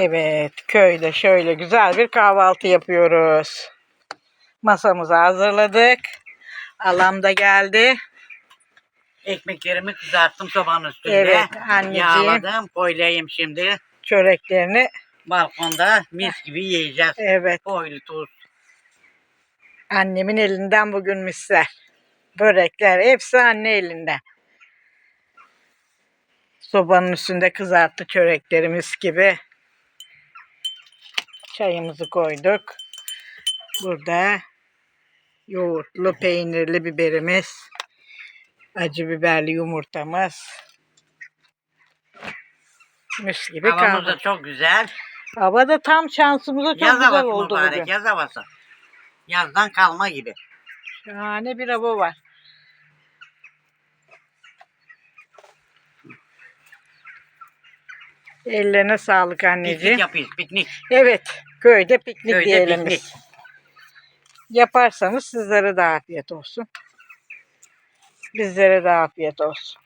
Evet, köyde şöyle güzel bir kahvaltı yapıyoruz. Masamızı hazırladık. Alam da geldi. Ekmeklerimi kızarttım sobanın üstünde. Evet, anneciğim. Yağladım, koylayayım şimdi. Çöreklerini. Balkonda mis gibi yiyeceğiz. Evet, Koylu tuz. annemin elinden bugün misler. Börekler hepsi anne elinden. Sobanın üstünde kızarttı çöreklerimiz gibi. Çayımızı koyduk. Burada yoğurtlu peynirli biberimiz. Acı biberli yumurtamız. Mis gibi Havamız da çok güzel. Hava da tam şansımıza çok Yaz güzel havası oldu mübarek, bugün. yaz havası. Yazdan kalma gibi. Şahane bir hava var. Ellerine sağlık anneciğim. Piknik yapıyoruz, piknik. Evet, köyde piknik Köyde diyelim piknik. biz. Yaparsanız sizlere de afiyet olsun. Bizlere de afiyet olsun.